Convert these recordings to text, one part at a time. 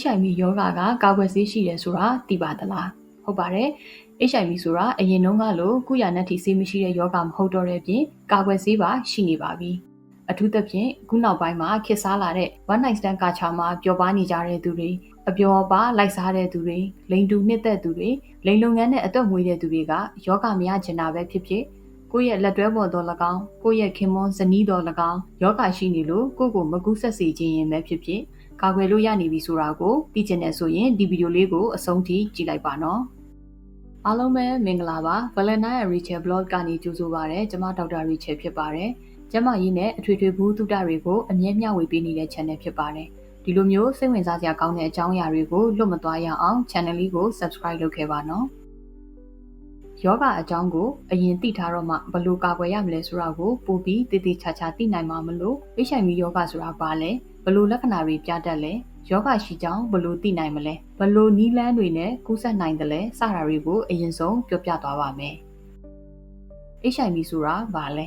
HIV ရောဂါကကာကွယ်ဆေးရှိတယ်ဆိုတာသိပါသလားဟုတ်ပါတယ် HIV ဆိုတာအရင်တုန်းကလိုကုရနတ်တီဆေးမရှိတဲ့ယောဂမဟုတ်တော့တဲ့ပြင်ကာကွယ်ဆေးပါရှိနေပါပြီအထူးသဖြင့်ခုနောက်ပိုင်းမှာခေတ်စားလာတဲ့ one night stand ကာချာမှာပျော်ပါနေကြတဲ့သူတွေအပျော်ပါလိုက်စားတဲ့သူတွေလိန်တူနှစ်သက်သူတွေလိန်လုပ်ငန်းနဲ့အတော့မွေးတဲ့သူတွေကယောဂမရချင်တာပဲဖြစ်ဖြစ်ကိုယ့်ရဲ့လက်တွဲပေါ်တော်၎င်းကိုယ့်ရဲ့ခင်မွန်းဇနီးတော်၎င်းယောဂရှိနေလို့ကိုယ့်ကိုမကူးဆက်စေခြင်းရင်ပဲဖြစ်ဖြစ် ကာကွယ်လို့ရနေပြီဆိုတာကိုသိချင်တယ်ဆိုရင်ဒီဗီဒီယိုလေးကိုအဆုံးထိကြည့်လိုက်ပါနော်အားလုံးပဲမင်္ဂလာပါ Valentine Rachel Blog ကနေကြိုဆိုပါရစေကျွန်မဒေါက်တာ Rachel ဖြစ်ပါတယ်ကျမကြီးနဲ့အထွေထွေဘူးတုဒတွေကိုအမြဲမျှဝေပေးနေတဲ့ channel ဖြစ်ပါတယ်ဒီလိုမျိုးစိတ်ဝင်စားစရာကောင်းတဲ့အကြောင်းအရာတွေကိုလွတ်မသွားရအောင် channel လေးကို subscribe လုပ်ခဲ့ပါနော်ယောဂအကြောင်းကိုအရင်သိထားတော့မှဘယ်လိုကာကွယ်ရမလဲဆိုတာကိုပို့ပြီးတည်တည်ချာချာသိနိုင်မှာမလို့ HIV ယောဂဆိုတာဘာလဲဘယ် လိုလက္ခဏာတွေပြတတ်လဲယောဂရှိကြောင်းဘယ်လိုသိနိုင်မလဲဘယ်လိုနီးလန်းတွေနဲ့ကူးစက်နိုင်တယ်လဲစတာတွေကိုအရင်ဆုံးပြောပြသွားပါမယ် HIV ဆိုတာဘာလဲ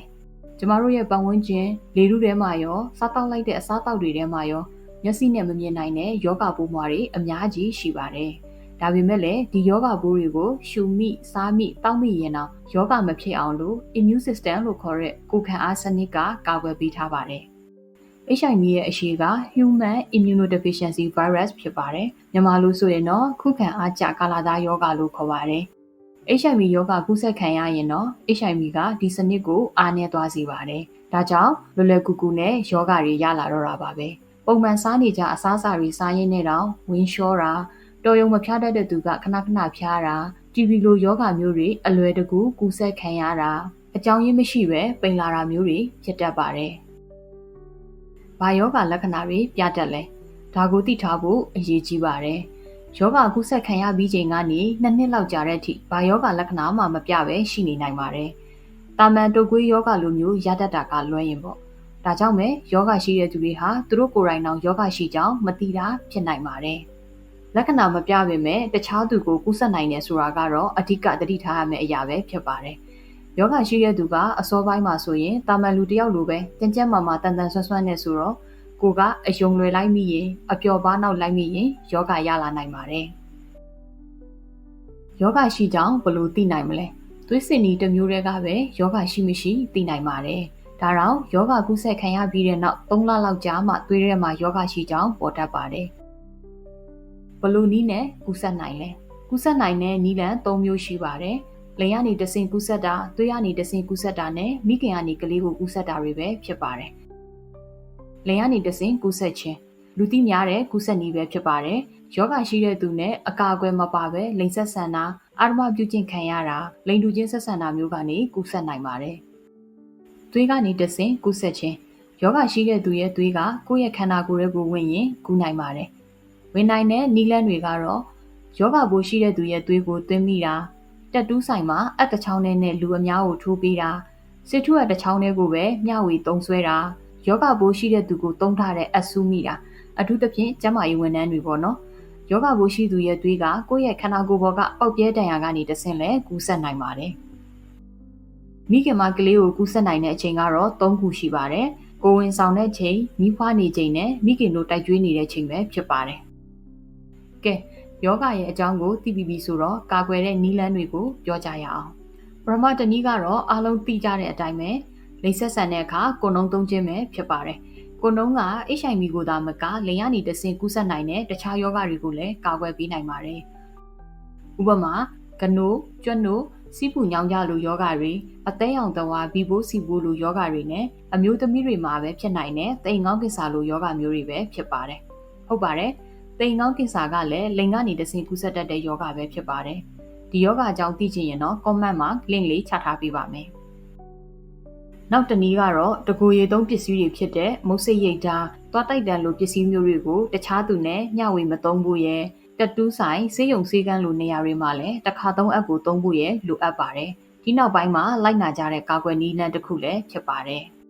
ကျမတို့ရဲ့ပတ်ဝန်းကျင်လေထုထဲမှာရောစားတောက်လိုက်တဲ့အစားအသောက်တွေထဲမှာရောမျက်စိနဲ့မမြင်နိုင်တဲ့ယောဂပိုးမွားတွေအများကြီးရှိပါတယ်။ဒါပေမဲ့လည်းဒီယောဂပိုးတွေကိုရှုမိစားမိတောက်မိရင်တော့ယောဂမဖြစ်အောင်လို့ immune system လို့ခေါ်တဲ့ကိုယ်ခံအားစနစ်ကကာကွယ်ပေးထားပါတယ်။ HIV ရဲ့အရှိက Human Immunodeficiency Virus ဖြစ်ပါတယ်။မြန်မာလိုဆိုရင်တော့ခုခံအားကျကာလသားယောဂလို့ခေါ်ပါတယ်။ HIV ယောဂကူးစက်ခံရရင်တော့ HIV ကဒီစနစ်ကိုအားနည်းသွားစေပါတယ်။ဒါကြောင့်လွယ်လွယ်ကူကူနဲ့ယောဂတွေရလာတော့တာပါပဲ။ပုံမှန်စားနေကြအစားအစာတွေစားရင်းနဲ့တော့ဝင်းလျှောတာတော်ရုံမဖျားတတ်တဲ့သူကခဏခဏဖျားတာတီဗီလိုယောဂမျိုးတွေအလွယ်တကူကူးစက်ခံရတာအကြောင်းရင်းမရှိပဲပိန်လာတာမျိုးတွေဖြစ်တတ်ပါတယ်။ ဘာယောဂလက္ခဏာတွေပြတတ်လဲ။ဒါကိုသိထားဖို့အရေးကြီးပါတယ်။ယောဂကူးစက်ခံရပြီးချိန်ကနေနှစ်နှစ်လောက်ကြာတဲ့အထိဘာယောဂလက္ခဏာမှမပြပဲရှိနေနိုင်ပါတယ်။တာမန်တုပ်ကွေးယောဂလိုမျိုးရတတ်တာကလွဲရင်ပေါ့။ဒါကြောင့်ပဲယောဂရှိတဲ့သူတွေဟာသူတို့ကိုယ်တိုင်တောင်ယောဂရှိကြောင်းမသိတာဖြစ်နိုင်ပါတယ်။လက္ခဏာမပြပေမဲ့တခြားသူကိုကူးစက်နိုင်တယ်ဆိုတာကတော့အဓိကသတိထားရမယ့်အရာပဲဖြစ်ပါတယ်။ ယောဂရှိတဲ့သူကအစောပိုင်းမှာဆိုရင်တာမန်လူတယောက်လိုပဲကြမ်းကြမ်းမာမာတန်တန်ဆွမ်းဆွမ်းနဲ့ဆိုတော့ကိုကအယုံလွယ်လိုက်မိရင်အပျော်ပါနောက်လိုက်မိရင်ယောဂရလာနိုင်ပါတယ်။ယောဂရှိကြောင်းဘယ်လိုသိနိုင်မလဲ။သွေးစင်နီတစ်မျိုးတည်းကပဲယောဂရှိမရှိသိနိုင်ပါတယ်။ဒါတော့ယောဂကုဆက်ခံရပြီးတဲ့နောက်3လလောက်ကြာမှသွေးထဲမှာယောဂရှိကြောင်းပေါ်တတ်ပါတယ်။ဘလူနီးနဲ့ကုဆက်နိုင်လဲကုဆက်နိုင်တဲ့နီးလန်3မျိုးရှိပါတယ်။ လိန်ကနေတဆင်ကုဆက်တာသွေးကနေတဆင်ကုဆက်တာနဲ့မိခင်ကနေကလေးကိုကုဆက်တာတွေပဲဖြစ်ပါတယ်။လိန်ကနေတဆင်ကုဆက်ခြင်းလူသိများတဲ့ကုဆက်နည်းပဲဖြစ်ပါတယ်။ယောဂရှိတဲ့သူနဲ့အကာအကွယ်မပါပဲလိန်ဆက်ဆန်တာအာရမပြုကျင့်ခံရတာလိန်တူချင်းဆက်ဆန်တာမျိုးကနေကုဆက်နိုင်ပါတယ်။သွေးကနေတဆင်ကူးဆက်ခြင်းယောဂရှိတဲ့သူရဲ့သွေးကကိုယ့်ရဲ့ခန္ဓာကိုယ်ရဲ့ကိုဝင်ရင်ကူးနိုင်ပါတယ်။ဝင်နိုင်တဲ့နီးလန်းတွေကတော့ယောဂဘိုးရှိတဲ့သူရဲ့သွေးကိုသွင်းမိတာ တက်တူးဆိုင်မှာအတစ်ချောင်းနဲ့လူအများကိုထိုးပေးတာစစ်ထုရတစ်ချောင်းနဲ့ကိုပဲမျှဝေသုံးဆွဲတာယောဂဘိုးရှိတဲ့သူကိုတုံးထားတဲ့အဆူမိတာအထူးသဖြင့်ကျန်းမာရေးဝန်ထမ်းတွေပေါ့နော်ယောဂဘိုးရှိသူရဲ့သွေးကကိုယ့်ရဲ့ခန္ဓာကိုယ်ပေါ်ကပေါက်ပြဲတန်ရာကနေတဆင့်လဲကူးဆက်နိုင်ပါတယ်။မိခင်မကလေးကိုကူးဆက်နိုင်တဲ့အချိန်ကတော့၃ခုရှိပါတယ်။ကိုဝင်ဆောင်တဲ့ချိန်၊မိဖွားနေချိန်နဲ့မိခင်တို့တိုက်ကျွေးနေတဲ့ချိန်ပဲဖြစ်ပါတယ်။ကဲ ယောဂရဲ့အကြောင်းကိုသိပြီးပြီဆိုတော့ကာကွယ်တဲ့နီးလန်းတွေကိုပြောကြရအောင်။ပရမတနည်းကတော့အားလုံးသိကြတဲ့အတိုင်းပဲလိမ့်ဆက်ဆန်တဲ့အခါကိုနှုံသုံးခြင်းပဲဖြစ်ပါတယ်။ကိုနှုံက HIV ကိုသာမကလိန်ရနေတဆင်ကူးဆက်နိုင်တဲ့တခြားယောဂတွေကိုလည်းကာကွယ်ပေးနိုင်ပါတယ်။ဥပမာကနိုးကျွတ်နိုးစီးပူညောင်းကြလိုယောဂတွေအသိအောင်တဝါဘီဘိုးစီဘိုးလိုယောဂတွေနဲ့အမျိုးသမီးတွေမှာပဲဖြစ်နိုင်တဲ့တိမ်ငေါကိစ္စလိုယောဂမျိုးတွေပဲဖြစ်ပါတယ်ဟုတ်ပါတယ် တိမ်ငေါကိစ္စကလည်းလိန်ကနေတဆင်ကူးဆက်တတ်တဲ့ယောဂပဲဖြစ်ပါတယ်ဒီယောဂအကြောင်းသိချင်ရင်တော့ comment မှာ link လေးချထားပေးပါမယ်နောက်တနည်းကတော့တကူရီသုံးပစ္စည်းတွေဖြစ်တဲ့မုတ်စိတ်ရိတ်ဓာတ်သွားတိုက်တန်လိုပစ္စည်းမျိုးတွေကိုတခြားသူနဲ့မျှဝေမသုံးဘူးရဲ့တက်တူးဆိုင်ဆေးရုံဆေးကန်းလိုနေရာတွေမှာလည်းတစ်ခါသုံးအပ်ကိုသုံးဖို့ရလိုအပ်ပါတယ်။ဒီနောက်ပိုင်းမှာလိုက်နာကြတဲ့ကာကွယ်နည်းလမ်းတစ်ခုလည်းဖြစ်ပါတယ်။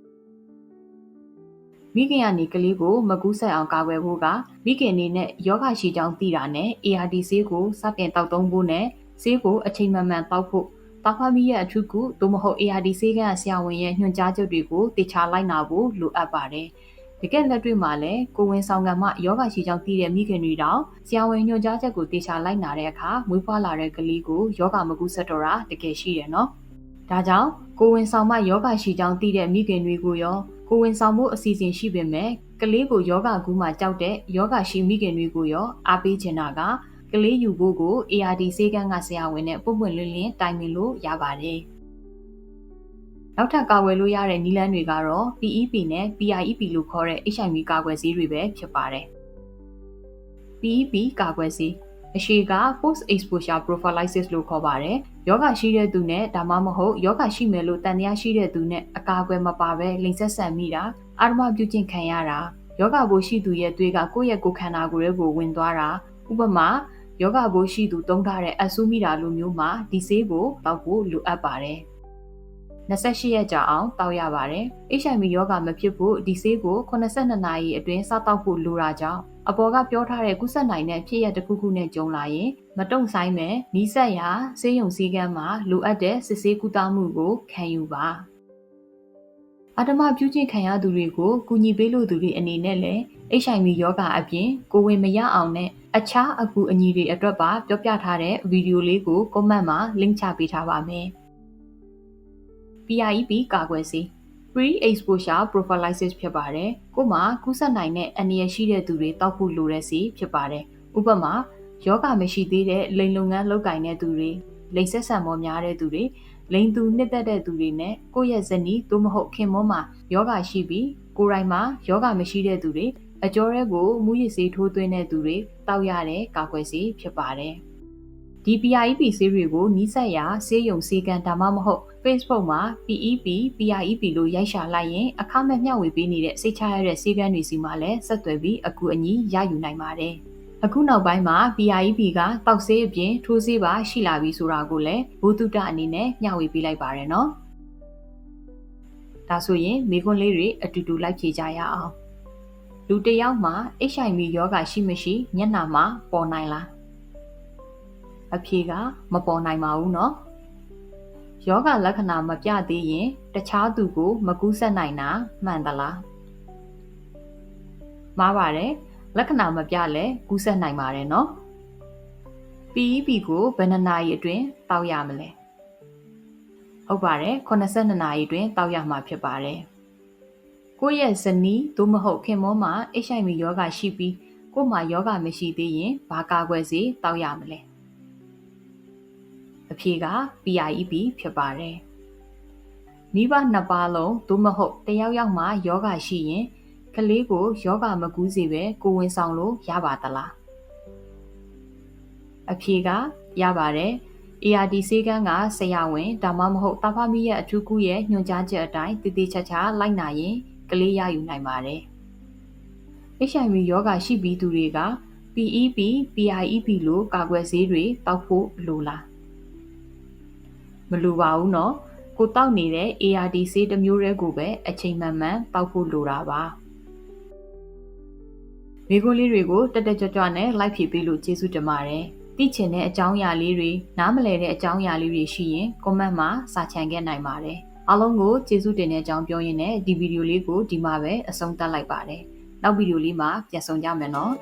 မိခင်ကနေကလေးကိုမကူးဆက်အောင်ကာကွယ်ဖို့ကမိခင်အနေနဲ့ယောဂရှိကြောင်းသိတာနဲ့ ARD ဆေးကိုစတင်တောက်သုံးဖို့နဲ့ဆေးကိုအချိန်မှန်မှန်တောက်ဖို့တာဖာမီရဲ့အထူးကုသို့မဟုတ် ARD ဆေးကန်းဆရာဝန်ရဲ့ညွှန်ကြားချက်တွေကိုတေချာလိုက်နာဖို့လိုအပ်ပါတယ်။တကယ်လက်တွေ့မှာလည်းကိုဝင်ဆောင်ကံမှယောဂရှိကြောင်းသိတဲ့မိခင်တွေတောင်ဆရာဝန်ညွှန်ကြားချက်ကိုတေချာလိုက်နာတဲ့အခါမွေးဖွားလာတဲ့ကလေးကိုယောဂမကူဆက်တော့တာတကယ်ရှိတယ်နော်။ဒါကြောင့်ကိုဝင်ဆောင်မှယောဂရှိကြောင်းသိတဲ့မိခင်တွေကိုရော ကိုဝင်ဆောင်မှုအစီအစဉ်ရှိပေမဲ့ကလေးကိုယောဂကူးမှကြောက်တဲ့ယောဂရှိမိခင်တွေကိုရောအားပေးချင်တာကကလေးယူဖို့ကို ARD စေကန်းကဆရာဝန်နဲ့ပုံပွင့်လင်းလင်းတိုင်ပင်လို့ရပါတယ်။နောက်ထပ်ကာကွယ်လို့ရတဲ့နည်းလမ်းတွေကတော့ PEP နဲ့ PIEP လို့ခေါ်တဲ့ HIV ကာကွယ်ဆေးတွေပဲဖြစ်ပါတယ်။ PEP ကာကွယ်ဆေး အရှိက post exposure prophylaxis လို့ခေါ်ပါတယ်။ယောဂရှိတဲ့သူနဲ့ဒါမှမဟုတ်ယောဂရှိမယ်လို့တန်တရားရှိတဲ့သူနဲ့အကာအကွယ်မပါဘဲလိမ်ဆက်ဆံမိတာအာရမပြုကျင့်ခံရတာယောဂဘိုးရှိသူရဲ့သွေးကကိုယ့်ရဲ့ကိုယ်ခန္ဓာကိုယ်ရဲ့ကိုဝင်သွားတာဥပမာယောဂဘိုးရှိသူတုံးထားတဲ့အဆူမိတာလိုမျိုးမှာဒီဆေးကိုတောက်ဖို့လိုအပ်ပါတယ်28ရက်ကြာအောင်တောက်ရပါတယ်။ HIV ရောဂါမဖြစ်ဖို့ဒီဆေးကို82နာရီအတွင်းစားတောက်ဖို့လိုတာကြောင့် အပေါ်ကပြောထားတဲ့ကုသနိုင်တဲ့ဖြစ်ရက်တစ်ခုခုနဲ့ကြုံလာရင်မတုံဆိုင်မဲ့နီးစပ်ရာဆေးရုံစည်းကမ်းမှာလိုအပ်တဲ့စစ်ဆေးကုသမှုကိုခံယူပါအတ္တမပြုကျင့်ခံရသူတွေကိုကူညီပေးလို့သူတွေအနေနဲ့လည်း HIV ရောဂါအပြင်ကိုဝင်မရအောင်နဲ့အခြားအကူအညီတွေအတွက်ပါပြောပြထားတဲ့ဗီဒီယိုလေးကို comment မှာ link ချပေးထားပါမယ်။ PIEP ကာကွယ်ဆေး pre-exposure prophylaxis ဖြစ်ပါတယ်။ကို့မှာကူးစက်နိုင်တဲ့အန္တရာယ်ရှိတဲ့သူတွေတောက်ဖို့လိုတဲ့ဆေးဖြစ်ပါတယ်။ဥပမာယောဂမရှိသေးတဲ့လိန်လုပ်ငန်းလုပ်ကိုင်တဲ့သူတွေလိန်ဆက်ဆံမောများတဲ့သူတွေလိန်သူနှစ်သက်တဲ့သူတွေနဲ့ကိုယ့်ရဲ့ဇနီးသို့မဟုတ်ခင်မွန်းမှာယောဂရှိပြီးကိုယ်တိုင်မှာယောဂမရှိတဲ့သူတွေအကျော်ရဲကိုမူရည်စေးထိုးသွင်းတဲ့သူတွေတောက်ရတဲ့ကာကွယ်ဆေးဖြစ်ပါတယ်။ဒီ PIEP ဆေးတွေကိုနီးစပ်ရာဆေးရုံဆေးကန်းဒါမှမဟုတ် Facebook မှာ PEP PIEP လို့ရိုက်ရှာလိုက်ရင်အခမဲ့မျှဝေပေးနေတဲ့စိတ်ချရတဲ့ဆေးကန်းတွေစီမှာလည်းဆက်သွယ်ပြီးအကူအညီရယူနိုင်ပါတယ်။အခုနောက်ပိုင်းမှာ PIEP ကတောက်ဆေးအပြင်ထိုးဆေးပါရှိလာပြီဆိုတာကိုလည်းဘူတုတအနေနဲ့မျှဝေပေးလိုက်ပါတယ်နော်။ဒါဆိုရင်မိခွန်းလေးတွေအတူတူလိုက်ဖြေကြရအောင်။လူတစ်ယောက်မှာ HIV ရောဂါရှိမရှိမျက်နှာမှာပေါ်နိုင်လား။အဖြေကမပေါ်နိုင်ပါဘူးနော် ယောဂလက္ခဏာမပြသေးရင် တခြားသူကို မကူးစက်နိုင်တာမှန်သလားမှားပါတယ်လက္ခဏာမပြလဲကူးစက်နိုင်ပါတယ်နော် PEP ကိုဘယ်နှနာရီအတွင်းတောက်ရမလဲဟုတ်ပါတယ်82နာရီအတွင်းတောက်ရမှာဖြစ်ပါတယ်ကိုယ့်ရဲ့ဇနီးသို့မဟုတ်ခင်မောမှာ HIV ယောဂရှိပြီးကို့မှာယောဂမရှိသေးရင်ဘာကာကွယ်ဆေးတောက်ရမလဲ အဖြေက PIEP ဖြစ်ပါတယ်။မိဘနှစ်ပါးလုံးသို့မဟုတ်တယောက်ယောက်မှယောဂရှိရင်ကလေးကိုယောဂမကူးစေပဲကိုဝင်ဆောင်လို့ရပါသလား။အဖြေကရပါတယ်။ ARD ဆေးကန်းကဆရာဝန်ဒါမှမဟုတ်တာဖမီရဲ့အထူးကူရဲ့ညွှန်ကြားချက်အတိုင်းတည်တည်ချာချာလိုက်နာရင်ကလေးရယူနိုင်ပါတယ်။ HIV ယောဂရှိပြီးသူတွေက PEP, PIEP လို့ကာကွယ်ဆေးတွေတောက်ဖို့လိုလား မလိုပါဘူးနော်ကိုတောက်နေတဲ့ ARD ဆေးတစ်မျိုးတည်းကိုပဲအချိန်မှန်မှန်တောက်ဖို့လိုတာပါမိခိုးလေးတွေကိုတက်တက်ကြွကြွနဲ့လိုက်ဖြည့်ပေးလို့ကျေးဇူးတင်ပါတယ်သိချင်တဲ့အကြောင်းအရာလေးတွေနားမလည်တဲ့အကြောင်းအရာလေးတွေရှိရင် comment မှာစာချန်ခဲ့နိုင်ပါတယ်အားလုံးကိုကျေးဇူးတင်တဲ့အကြောင်းပြောရင်းနဲ့ဒီဗီဒီယိုလေးကိုဒီမှာပဲအဆုံးသတ်လိုက်ပါတယ်နောက်ဗီဒီယိုလေးမှာပြန်ဆောင်ကြမယ်နော်